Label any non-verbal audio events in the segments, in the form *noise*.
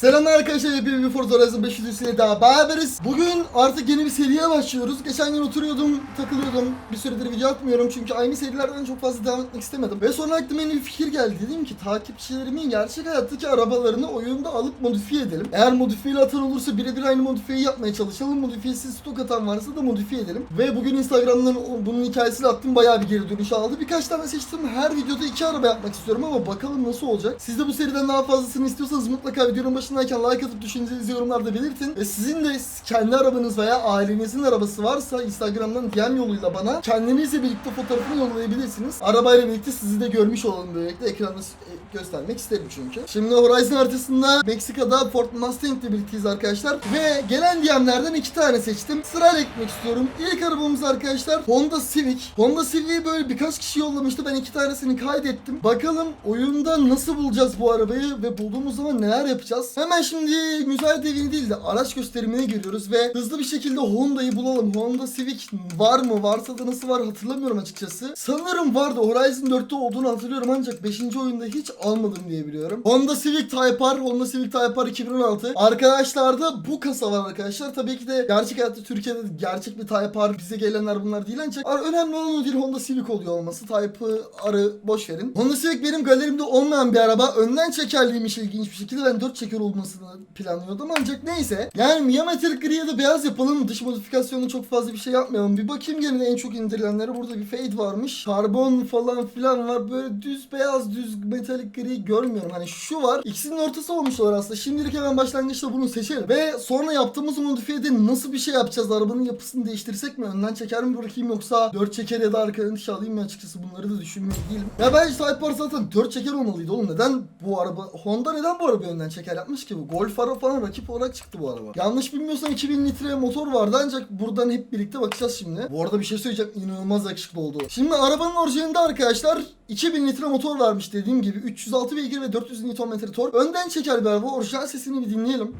Selamlar arkadaşlar, hepiniz bir Forza Horizon 500 üstüne daha beraberiz. Bugün artık yeni bir seriye başlıyoruz. Geçen gün oturuyordum, takılıyordum. Bir süredir video atmıyorum çünkü aynı serilerden çok fazla devam etmek istemedim. Ve sonra aklıma yeni bir fikir geldi. Dedim ki takipçilerimin gerçek hayattaki arabalarını oyunda alıp modifiye edelim. Eğer modifiyeli atan olursa birebir aynı modifiyeyi yapmaya çalışalım. Modifiyesiz stok atan varsa da modifiye edelim. Ve bugün Instagram'dan bunun hikayesini attım. Bayağı bir geri dönüş aldı. Birkaç tane seçtim. Her videoda iki araba yapmak istiyorum ama bakalım nasıl olacak. Siz de bu seriden daha fazlasını istiyorsanız mutlaka videonun başındayken like atıp düşüncenizi yorumlarda belirtin. Ve sizin de kendi arabanız veya ailenizin arabası varsa Instagram'dan DM yoluyla bana kendinizle birlikte fotoğrafını yollayabilirsiniz. Arabayla birlikte sizi de görmüş olalım böylelikle. Ekranda e, göstermek isterim çünkü. Şimdi Horizon haritasında Meksika'da Ford Mustang birlikteyiz arkadaşlar. Ve gelen DM'lerden iki tane seçtim. Sırayla gitmek istiyorum. İlk arabamız arkadaşlar Honda Civic. Honda Civic'i böyle birkaç kişi yollamıştı. Ben iki tanesini kaydettim. Bakalım oyunda nasıl bulacağız bu arabayı ve bulduğumuz zaman neler yapacağız. Hemen şimdi müzayede evini değil de araç gösterimine giriyoruz ve hızlı bir şekilde Honda'yı bulalım. Honda Civic var mı? Varsa da nasıl var hatırlamıyorum açıkçası. Sanırım vardı. Horizon 4'te olduğunu hatırlıyorum ancak 5. oyunda hiç almadım diye biliyorum. Honda Civic Type R, Honda Civic Type R 2016. Arkadaşlarda bu kasa var arkadaşlar. Tabii ki de gerçek hayatta Türkiye'de gerçek bir Type R bize gelenler bunlar değil ancak önemli olan o değil Honda Civic oluyor olması. Type R'ı boş verin. Honda Civic benim galerimde olmayan bir araba. Önden çekerliymiş ilginç bir şekilde. Ben 4 çeker olmasını planlıyordum ancak neyse. Yani Metallic Gri ya da beyaz yapalım. Dış modifikasyonu çok fazla bir şey yapmayalım. Bir bakayım gene en çok indirilenlere. Burada bir fade varmış. Karbon falan filan var. Böyle düz beyaz düz metalik gri görmüyorum. Hani şu var. İkisinin ortası olmuşlar aslında. Şimdilik hemen başlangıçta bunu seçelim. Ve sonra yaptığımız modifiyede nasıl bir şey yapacağız? Arabanın yapısını değiştirsek mi? Önden çeker mi bırakayım yoksa 4 çeker ya da arkadan diş alayım mı açıkçası bunları da düşünmüyor değilim. Ya bence Type R zaten 4 çeker olmalıydı oğlum. Neden bu araba Honda neden bu arabayı önden çeker yapmış ki bu? Golf ara falan rakip olarak çıktı bu araba. Yanlış bilmiyorsam 2000 litre motor vardı ancak buradan hep birlikte bakacağız şimdi. Bu arada bir şey söyleyeceğim inanılmaz yakışıklı oldu. Şimdi arabanın orijinalinde arkadaşlar 2000 litre motor varmış dediğim gibi 306 beygir ve 400 Nm tork. Önden çeker bir araba. Orijinal sesini bir dinleyelim.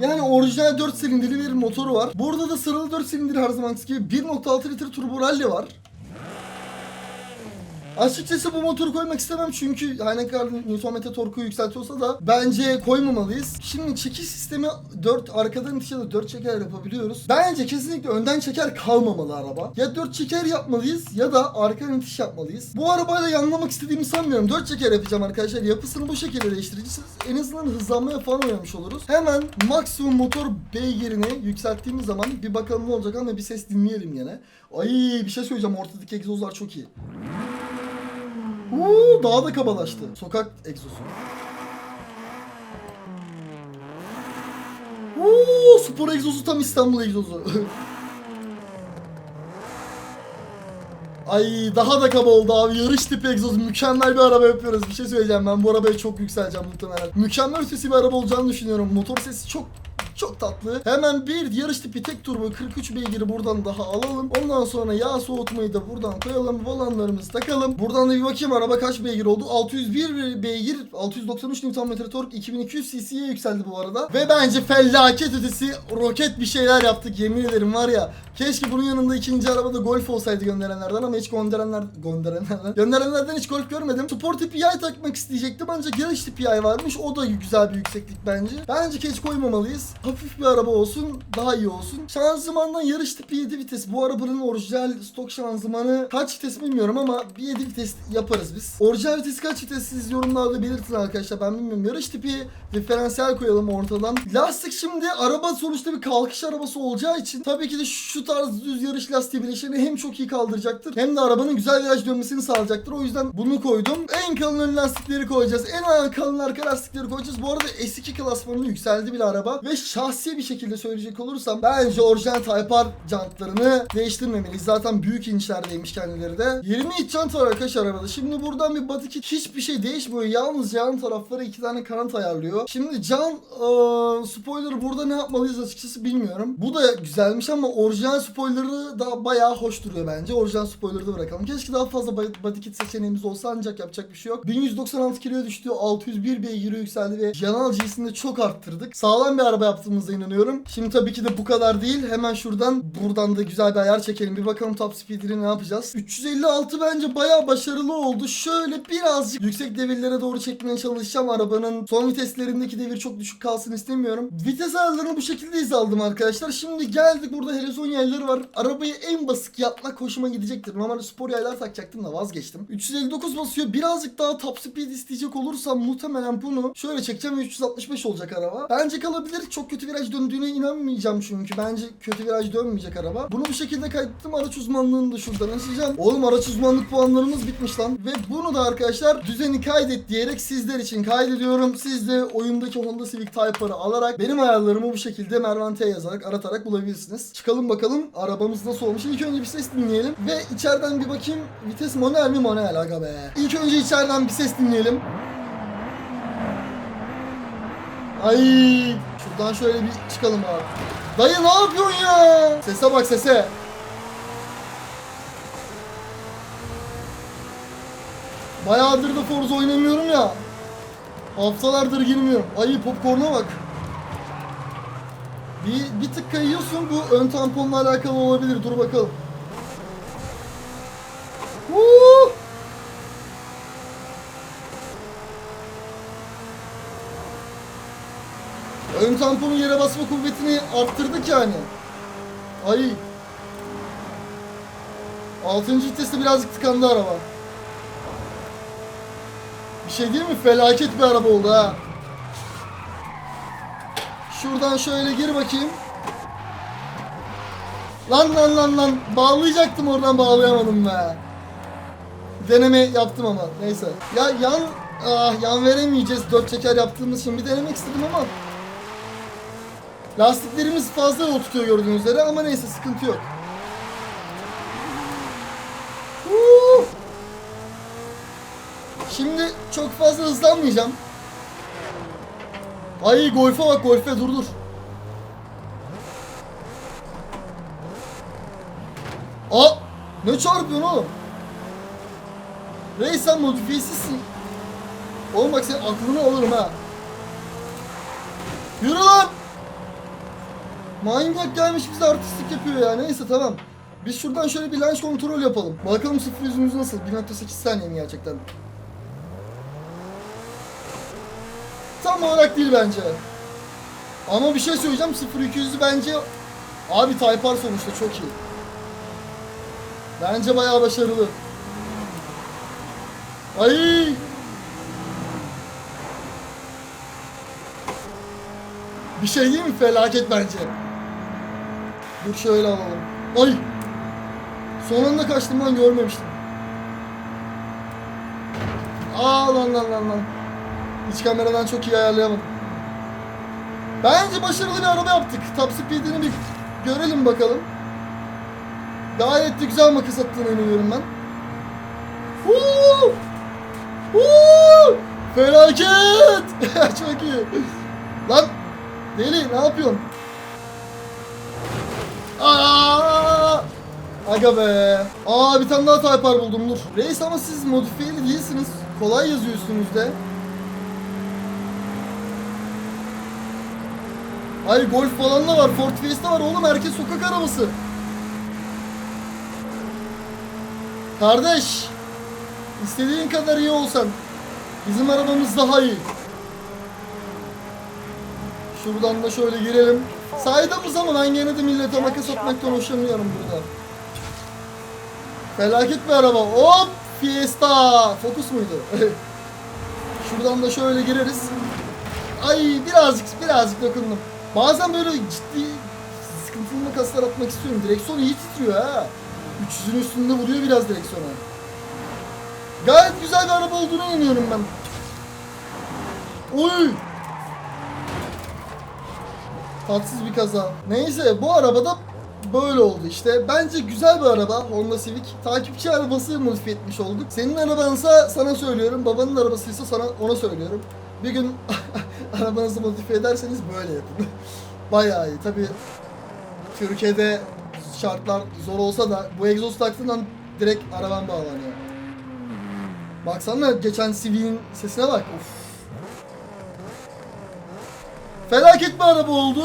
Yani orijinal 4 silindirli bir motoru var. Burada da sıralı 4 silindir her zamanki gibi 1.6 litre turbo rally var. Açıkçası bu motoru koymak istemem çünkü her ne kadar Nm torku yükseltiyorsa da bence koymamalıyız. Şimdi çekiş sistemi 4 arkadan itiş ya da 4 çeker yapabiliyoruz. Bence kesinlikle önden çeker kalmamalı araba. Ya 4 çeker yapmalıyız ya da arkadan itiş yapmalıyız. Bu arabayla yanlamak istediğimi sanmıyorum. 4 çeker yapacağım arkadaşlar. Yapısını bu şekilde değiştireceğiz. En azından hızlanmaya falan oynamış oluruz. Hemen maksimum motor beygirini yükselttiğimiz zaman bir bakalım ne olacak ama bir ses dinleyelim yine. Ay bir şey söyleyeceğim ortadaki egzozlar çok iyi. Uuu daha da kabalaştı. Sokak egzozu. Uuu spor egzozu tam İstanbul egzozu. *laughs* Ay daha da kaba oldu abi. Yarış tipi egzoz. Mükemmel bir araba yapıyoruz. Bir şey söyleyeceğim ben bu arabaya çok yükseleceğim muhtemelen. Mükemmel ötesi bir araba olacağını düşünüyorum. Motor sesi çok çok tatlı. Hemen bir yarış tipi tek turbo 43 beygiri buradan daha alalım. Ondan sonra yağ soğutmayı da buradan koyalım. Volanlarımızı takalım. Buradan da bir bakayım araba kaç beygir oldu. 601 beygir, 693 Nm tork, 2200 cc'ye yükseldi bu arada. Ve bence felaket ötesi roket bir şeyler yaptık yemin ederim var ya. Keşke bunun yanında ikinci arabada Golf olsaydı gönderenlerden ama hiç gönderenler gönderenlerden gönderenlerden hiç Golf görmedim. Spor tipi yay takmak isteyecektim ancak yarış tipi yay varmış. O da güzel bir yükseklik bence. Bence keş koymamalıyız. Hafif bir araba olsun, daha iyi olsun. Şanzımandan yarış tipi 7 vites. Bu arabanın orijinal stok şanzımanı kaç vites bilmiyorum ama bir 7 vites yaparız biz. Orijinal vites kaç vites siz yorumlarda belirtin arkadaşlar. Ben bilmiyorum. Yarış tipi diferansiyel koyalım ortadan. Lastik şimdi araba sonuçta bir kalkış arabası olacağı için tabii ki de şu tarz düz yarış lastiği bileşeni hem çok iyi kaldıracaktır hem de arabanın güzel viraj dönmesini sağlayacaktır. O yüzden bunu koydum. En kalın ön lastikleri koyacağız. En kalın arka lastikleri koyacağız. Bu arada S2 klasmanını yükseldi bile araba ve şahsi bir şekilde söyleyecek olursam bence orijinal Type R jantlarını değiştirmemeliyiz. Zaten büyük inişlerdeymiş kendileri de. 20 iç jant var arkadaşlar arabada. Şimdi buradan bir body kit hiçbir şey değişmiyor. Yalnız yan tarafları iki tane kanat ayarlıyor. Şimdi can eee, spoiler burada ne yapmalıyız açıkçası bilmiyorum. Bu da güzelmiş ama orijinal spoilerı da bayağı hoş duruyor bence. Orijinal spoiler'ı da bırakalım. Keşke daha fazla body kit seçeneğimiz olsa ancak yapacak bir şey yok. 1196 kiloya düştü. 601 beygiri yükseldi ve yanal G'sini çok arttırdık. Sağlam bir araba yaptık yaptığımıza inanıyorum. Şimdi tabii ki de bu kadar değil. Hemen şuradan buradan da güzel bir ayar çekelim. Bir bakalım top speed'ini ne yapacağız. 356 bence bayağı başarılı oldu. Şöyle birazcık yüksek devirlere doğru çekmeye çalışacağım. Arabanın son viteslerindeki devir çok düşük kalsın istemiyorum. Vites ayarlarını bu şekilde izaldım arkadaşlar. Şimdi geldik burada helezon yerleri var. Arabayı en basit yapmak hoşuma gidecektir. Normalde spor yaylar takacaktım da vazgeçtim. 359 basıyor. Birazcık daha top speed isteyecek olursam muhtemelen bunu şöyle çekeceğim ve 365 olacak araba. Bence kalabilir. Çok kötü viraj döndüğüne inanmayacağım çünkü. Bence kötü viraj dönmeyecek araba. Bunu bu şekilde kaydettim. Araç uzmanlığını da şuradan açacağım. Oğlum araç uzmanlık puanlarımız bitmiş lan. Ve bunu da arkadaşlar düzeni kaydet diyerek sizler için kaydediyorum. Siz de oyundaki Honda Civic Type-R'ı alarak benim ayarlarımı bu şekilde Mervante'ye yazarak aratarak bulabilirsiniz. Çıkalım bakalım arabamız nasıl olmuş. İlk önce bir ses dinleyelim. Ve içeriden bir bakayım. Vites manuel mi manuel aga be. İlk önce içeriden bir ses dinleyelim. Ay şuradan şöyle bir çıkalım abi. Dayı ne yapıyorsun ya? Sese bak sese. Bayağıdır da Forza oynamıyorum ya. Haftalardır girmiyorum. Ay popcorn'a bak. Bir, bir tık kayıyorsun bu ön tamponla alakalı olabilir. Dur bakalım. Huu! Ön tamponun yere basma kuvvetini arttırdık yani. Ay. Altıncı viteste birazcık tıkandı araba. Bir şey değil mi? Felaket bir araba oldu ha. Şuradan şöyle gir bakayım. Lan lan lan lan. Bağlayacaktım oradan bağlayamadım be. Deneme yaptım ama neyse. Ya yan ah yan veremeyeceğiz. Dört çeker yaptığımız için bir denemek istedim ama Lastiklerimiz fazla yol tutuyor gördüğünüz üzere ama neyse sıkıntı yok. Şimdi çok fazla hızlanmayacağım. Ay golfe bak golfe dur dur. Aa! Ne çarpıyorsun oğlum? Reis sen modifiyesizsin. Oğlum bak senin aklını alırım ha. Yürü lan! Manyak gelmiş bize artistlik yapıyor ya. Neyse tamam. Biz şuradan şöyle bir launch kontrol yapalım. Bakalım sıfır yüzümüz nasıl? 1.8 saniye mi gerçekten? Tam olarak değil bence. Ama bir şey söyleyeceğim. 0-200'ü bence... Abi Type R sonuçta çok iyi. Bence bayağı başarılı. Ay! Bir şey değil mi? Felaket bence. Dur şöyle alalım. Ay! Son anda kaçtım lan görmemiştim. Aa lan lan lan lan. İç kameradan çok iyi ayarlayamadım. Bence başarılı bir araba yaptık. Top speed'ini bir görelim bakalım. Gayet de güzel makas attığına inanıyorum ben. Huu! Huu! Felaket! *laughs* çok iyi. Lan Deli ne yapıyorsun? Aa! Aga be. Aa bir tane daha Type R buldum dur. Reis ama siz modifiyeli değilsiniz. Kolay yazıyor üstünüzde. Ay Golf falan da var. Ford Fiesta var oğlum. Herkes sokak arabası. Kardeş. istediğin kadar iyi olsan. Bizim arabamız daha iyi. Şuradan da şöyle girelim. Saydığımız ama ben gene de millete makas atmaktan hoşlanıyorum burada. Felaket bir araba. Hop! Fiesta! Focus muydu? *laughs* Şuradan da şöyle gireriz. Ay birazcık birazcık dokundum. Bazen böyle ciddi sıkıntılı makaslar atmak istiyorum. Direksiyon iyi titriyor ha. 300'ün üstünde vuruyor biraz direksiyona. Gayet güzel bir araba olduğuna inanıyorum ben. Oy! Tatsız bir kaza. Neyse bu arabada böyle oldu işte. Bence güzel bir araba Honda Civic. Takipçi arabası modifiye etmiş olduk. Senin arabansa sana söylüyorum. Babanın arabasıysa sana ona söylüyorum. Bir gün *laughs* arabanızı modifiye ederseniz böyle yapın. *laughs* Bayağı iyi. Tabi Türkiye'de şartlar zor olsa da bu egzoz taktığından direkt araban bağlanıyor. Baksana geçen Civic'in sesine bak. Of. Felaket bir araba oldu.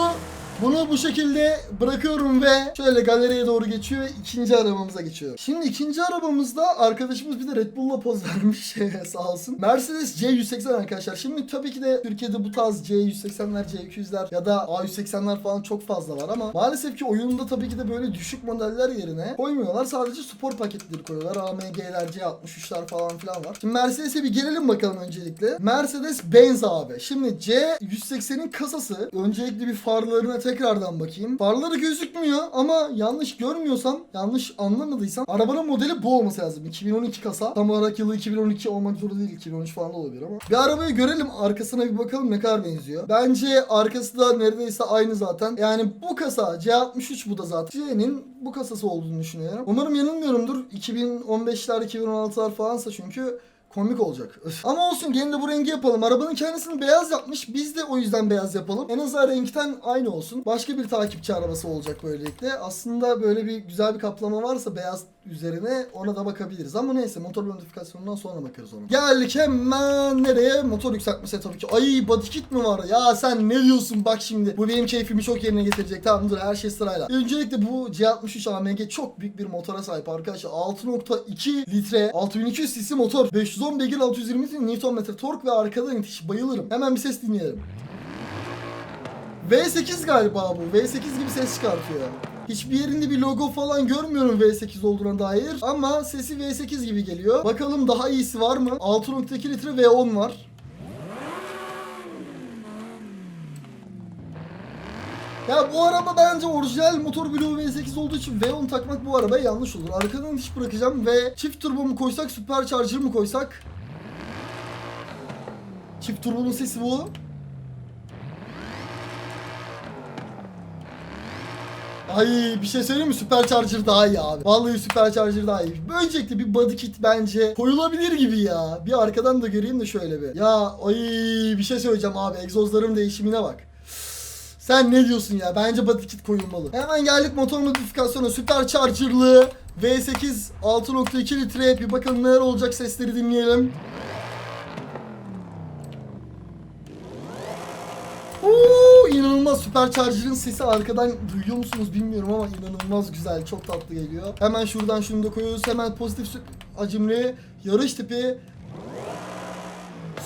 Bunu bu şekilde bırakıyorum ve şöyle galeriye doğru geçiyor ve ikinci arabamıza geçiyor. Şimdi ikinci arabamızda arkadaşımız bir de Red Bull'la poz *laughs* vermiş *laughs* sağ olsun. Mercedes C180 arkadaşlar. Şimdi tabii ki de Türkiye'de bu tarz C180'ler, C200'ler ya da A180'ler falan çok fazla var ama maalesef ki oyunda tabii ki de böyle düşük modeller yerine koymuyorlar. Sadece spor paketleri koyuyorlar. AMG'ler, C63'ler falan filan var. Şimdi Mercedes'e bir gelelim bakalım öncelikle. Mercedes Benz abi. Şimdi C180'in kasası öncelikle bir farlarına tekrardan bakayım. Farları gözükmüyor ama yanlış görmüyorsam, yanlış anlamadıysam arabanın modeli bu olması lazım. 2012 kasa. Tam olarak yılı 2012 olmak zorunda değil. 2013 falan da olabilir ama. Bir arabayı görelim. Arkasına bir bakalım ne kadar benziyor. Bence arkası da neredeyse aynı zaten. Yani bu kasa C63 bu da zaten. C'nin bu kasası olduğunu düşünüyorum. Umarım yanılmıyorumdur. 2015'ler 2016'lar falansa çünkü komik olacak. Öf. Ama olsun gene de bu rengi yapalım. Arabanın kendisini beyaz yapmış. Biz de o yüzden beyaz yapalım. En azından renkten aynı olsun. Başka bir takipçi arabası olacak böylelikle. Aslında böyle bir güzel bir kaplama varsa beyaz üzerine ona da bakabiliriz. Ama neyse motor modifikasyonundan sonra bakarız ona. Geldik hemen nereye? Motor yükseltmesi tabii ki. Ay body kit mi var? Ya sen ne diyorsun bak şimdi. Bu benim keyfimi çok yerine getirecek. Tamam dur her şey sırayla. Öncelikle bu C63 AMG çok büyük bir motora sahip arkadaşlar. 6.2 litre 6200 cc motor. 510 beygir 620 Nm tork ve arkadan itiş. Bayılırım. Hemen bir ses dinleyelim. V8 galiba bu. V8 gibi ses çıkartıyor. Hiçbir yerinde bir logo falan görmüyorum V8 olduğuna dair. Ama sesi V8 gibi geliyor. Bakalım daha iyisi var mı? 6.2 litre V10 var. Ya bu araba bence orijinal motor bloğu V8 olduğu için V10 takmak bu arabaya yanlış olur. Arkadan hiç bırakacağım ve çift turbo mu koysak, supercharger mı koysak? Çift turbonun sesi bu. Ay bir şey söyleyeyim mi? Supercharger daha iyi abi. Vallahi Supercharger daha iyi. Öncelikle bir body kit bence koyulabilir gibi ya. Bir arkadan da göreyim de şöyle bir. Ya ay bir şey söyleyeceğim abi. Egzozların değişimine bak. Sen ne diyorsun ya? Bence body kit koyulmalı. Hemen geldik motor modifikasyonu. Supercharger'lı V8 6.2 litre. Bir bakalım neler olacak sesleri dinleyelim. Uuu inanılmaz Supercharger'ın sesi arkadan duyuyor musunuz bilmiyorum ama inanılmaz güzel çok tatlı geliyor. Hemen şuradan şunu da koyuyoruz hemen pozitif hacimli yarış tipi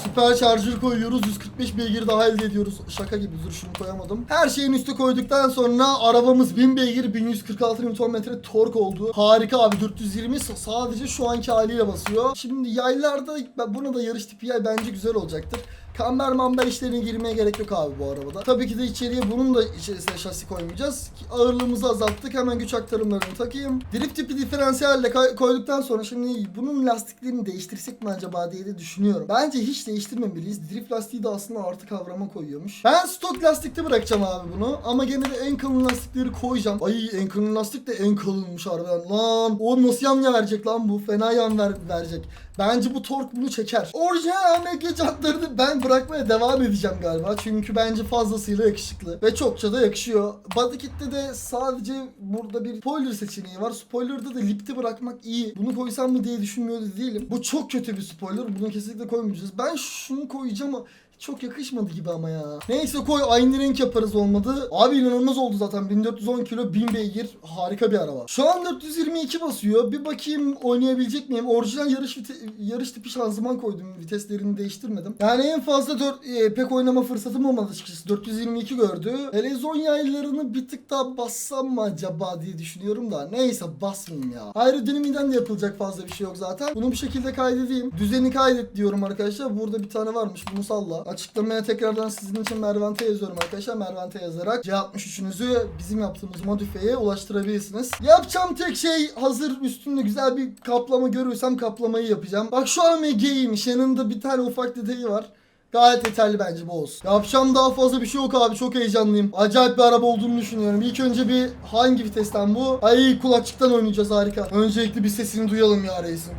Supercharger koyuyoruz 145 beygir daha elde ediyoruz. Şaka gibi dur şunu koyamadım. Her şeyin üstü koyduktan sonra arabamız 1000 beygir 1146 Nm tork oldu. Harika abi 420 s- sadece şu anki haliyle basıyor. Şimdi yaylarda buna da yarış tipi yay bence güzel olacaktır. Kamber mamber işlerine girmeye gerek yok abi bu arabada. Tabii ki de içeriye bunun da içerisine şasi koymayacağız. Ağırlığımızı azalttık. Hemen güç aktarımlarını takayım. Drift tipi diferansiyelle koyduktan sonra şimdi bunun lastiklerini değiştirsek mi acaba diye de düşünüyorum. Bence hiç değiştirmemeliyiz. Drift lastiği de aslında artı kavrama koyuyormuş. Ben stok lastikte bırakacağım abi bunu. Ama gene de en kalın lastikleri koyacağım. Ay en kalın lastik de en kalınmış harbiden. Lan o nasıl yan verecek lan bu? Fena yan ver, verecek. Bence bu tork bunu çeker. Orijinal AMG jantlarını ben bırakmaya devam edeceğim galiba. Çünkü bence fazlasıyla yakışıklı. Ve çokça da yakışıyor. Body kit'te de sadece burada bir spoiler seçeneği var. Spoiler'da da lipti bırakmak iyi. Bunu koysam mı diye düşünmüyor değilim. Bu çok kötü bir spoiler. Bunu kesinlikle koymayacağız. Ben şunu koyacağım ama çok yakışmadı gibi ama ya. Neyse koy aynı renk yaparız olmadı. Abi inanılmaz oldu zaten. 1410 kilo 1000 beygir. Harika bir araba. Şu an 422 basıyor. Bir bakayım oynayabilecek miyim? Orijinal yarış yarış tipi şanzıman koydum. Viteslerini değiştirmedim. Yani en fazla 4 e, pek oynama fırsatım olmadı açıkçası. 422 gördü. Elezon yaylarını bir tık daha bassam mı acaba diye düşünüyorum da. Neyse basmayayım ya. Aerodinamiden de yapılacak fazla bir şey yok zaten. Bunu bu şekilde kaydedeyim. Düzeni kaydet diyorum arkadaşlar. Burada bir tane varmış. Bunu salla. Açıklamaya tekrardan sizin için Mervente yazıyorum arkadaşlar. Mervente yazarak C63'ünüzü bizim yaptığımız modifiyeye ulaştırabilirsiniz. Yapacağım tek şey hazır üstünde güzel bir kaplama görürsem kaplamayı yapacağım. Bak şu an MG'ymiş. Yanında bir tane ufak detayı var. Gayet yeterli bence bu olsun. Yapacağım daha fazla bir şey yok abi. Çok heyecanlıyım. Acayip bir araba olduğunu düşünüyorum. İlk önce bir hangi vitesten bu? Ay kulakçıktan oynayacağız harika. Öncelikle bir sesini duyalım ya reisin.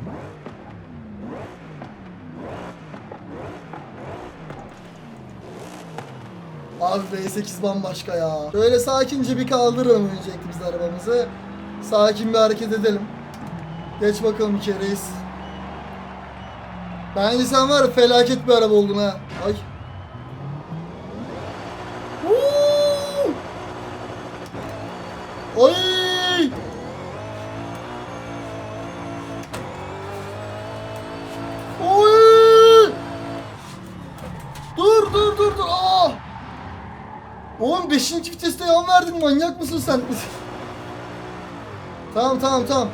Abi V8 bambaşka ya. Şöyle sakince bir kaldıralım öncelikle biz arabamızı. Sakin bir hareket edelim. Geç bakalım içeri reis. Bence sen var felaket bir araba oldun ha. Ay. Manyak mısın sen? tamam tamam tamam.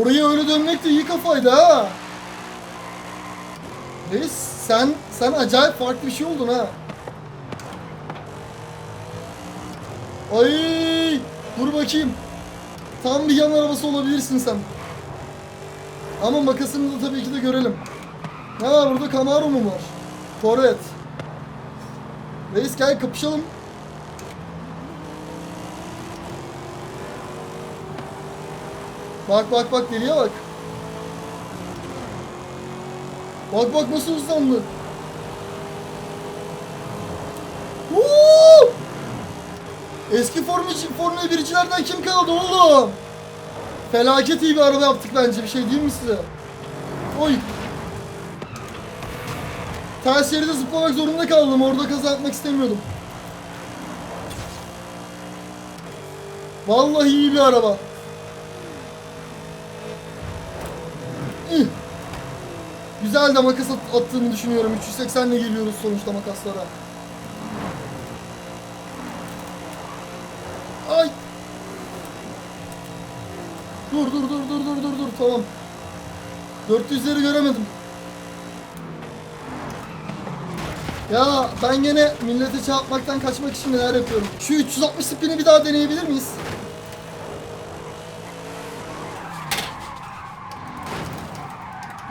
Oraya öyle dönmek de iyi kafaydı ha. Reis sen sen acayip farklı bir şey oldun ha. Ay dur bakayım. Tam bir yan arabası olabilirsin sen. Ama makasını da tabii ki de görelim. Ne var burada? Camaro mu var? Corvette. Reis gel kapışalım. Bak bak bak deliye bak. Bak bak nasıl hızlandı. Woo! Eski Formula, Formula 1'cilerden kim kaldı oğlum? Felaket iyi bir araba yaptık bence bir şey değil mi size? Oy. Ters şeride zıplamak zorunda kaldım. Orada kaza yapmak istemiyordum. Vallahi iyi bir araba. Güzel de makas at- attığımı düşünüyorum. 380 ile geliyoruz sonuçta makaslara. Ay. Dur dur dur dur dur dur dur tamam. 400'leri göremedim. Ya ben gene millete çarpmaktan kaçmak için neler yapıyorum. Şu 360 spini bir daha deneyebilir miyiz?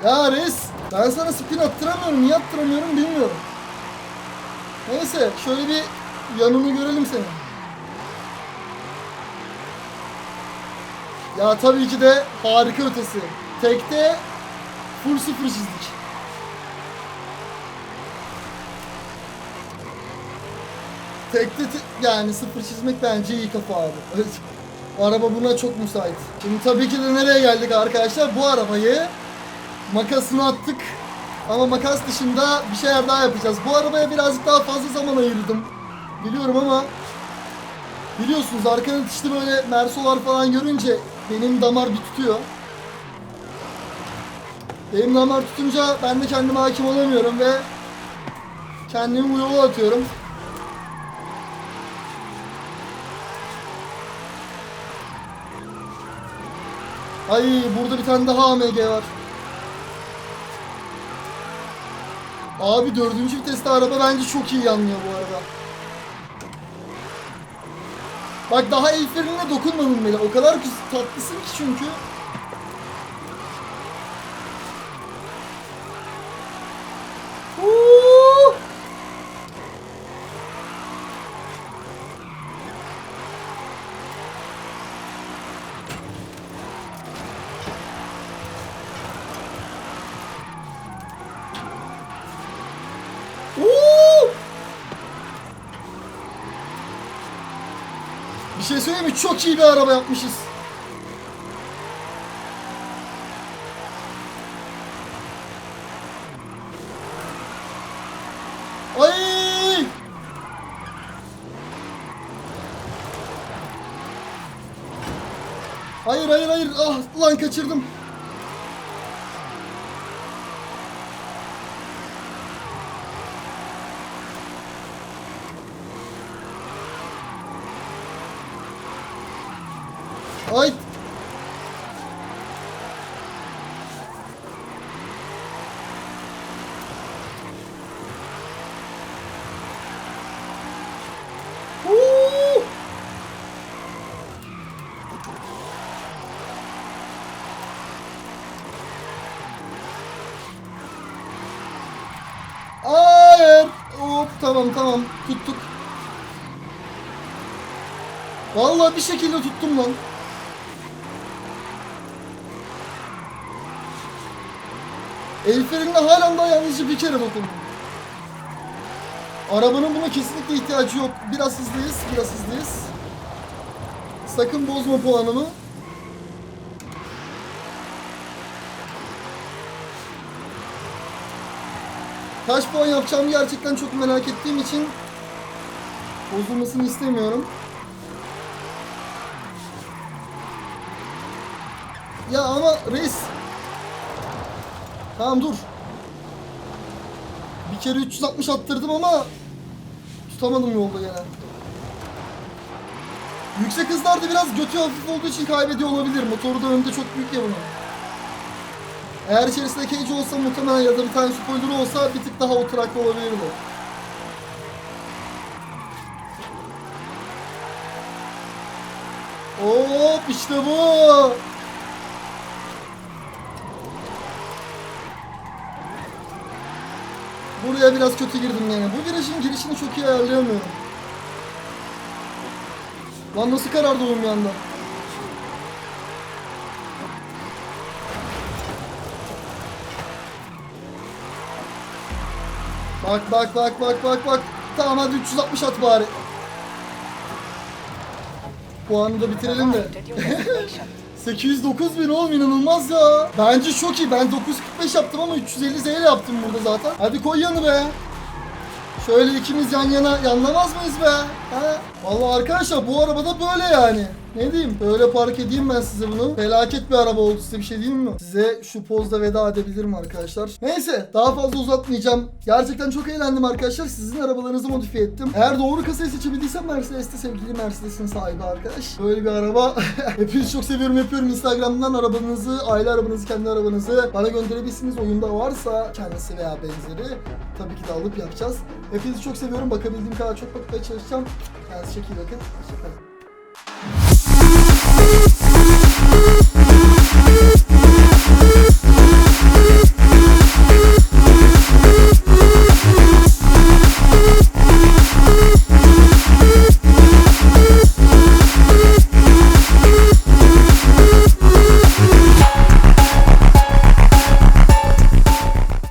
Ya reis ben sana spin attıramıyorum. Niye attıramıyorum bilmiyorum. Neyse şöyle bir yanını görelim senin. Ya tabii ki de harika ötesi. Tekte full sıfır çizdik. Tekte te- yani sıfır çizmek bence iyi kafa abi. Evet. Araba buna çok müsait. Şimdi tabii ki de nereye geldik arkadaşlar? Bu arabayı makasını attık. Ama makas dışında bir şeyler daha yapacağız. Bu arabaya birazcık daha fazla zaman ayırdım. Biliyorum ama biliyorsunuz arkanın işte böyle mersolar falan görünce benim damar bir tutuyor. Benim damar tutunca ben de kendime hakim olamıyorum ve kendimi bu yola atıyorum. Ay burada bir tane daha AMG var. Abi dördüncü viteste araba bence çok iyi yanlıyor bu arada. Bak daha el frenine dokunmadım bile. O kadar tatlısın ki çünkü. Bir şey söyleyeyim mi? Çok iyi bir araba yapmışız. Ay! Hayır hayır hayır. Ah lan kaçırdım. Ay! Huu! Hayır. Tamam tamam tuttuk. Vallahi bir şekilde tuttum lan. El frenine halen daha yalnızca bir kere dokundum. Arabanın buna kesinlikle ihtiyacı yok. Biraz hızlıyız, biraz hızlıyız. Sakın bozma puanımı. Kaç puan yapacağımı gerçekten çok merak ettiğim için bozulmasını istemiyorum. Ya ama reis. Tamam dur. Bir kere 360 attırdım ama tutamadım yolda gene. Yüksek hızlarda biraz götü hafif olduğu için kaybediyor olabilir. Motoru da önde çok büyük ya bunun. Eğer içerisinde cage olsa muhtemelen ya da bir tane spoiler olsa bir tık daha oturaklı olabilirdi. Hop işte bu. Buraya biraz kötü girdim yani. Bu virajın girişini çok iyi ayarlayamıyorum. Lan nasıl karardı oğlum bir anda? Bak bak bak bak bak bak. Tamam hadi 360 at bari. Puanı da bitirelim de. Arrived at your destination. 809 bin oğlum inanılmaz ya. Bence çok iyi. Ben 945 yaptım ama 350 ZL yaptım burada zaten. Hadi koy yanı be. Şöyle ikimiz yan yana yanlamaz mıyız be? Ha? Vallahi arkadaşlar bu arabada böyle yani. Ne diyeyim? Böyle park edeyim ben size bunu. Felaket bir araba oldu size bir şey diyeyim mi? Size şu pozda veda edebilirim arkadaşlar. Neyse daha fazla uzatmayacağım. Gerçekten çok eğlendim arkadaşlar. Sizin arabalarınızı modifiye ettim. Eğer doğru kasayı seçebildiysem Mercedes'te sevgili Mercedes'in sahibi arkadaş. Böyle bir araba. *laughs* Hepinizi çok seviyorum yapıyorum. Instagram'dan arabanızı, aile arabanızı, kendi arabanızı bana gönderebilirsiniz. Oyunda varsa kendisi veya benzeri tabii ki de alıp yapacağız. Hepinizi çok seviyorum. Bakabildiğim kadar çok bakmaya çalışacağım. Kendinize çok iyi bakın. Hoşçakalın. Thank you.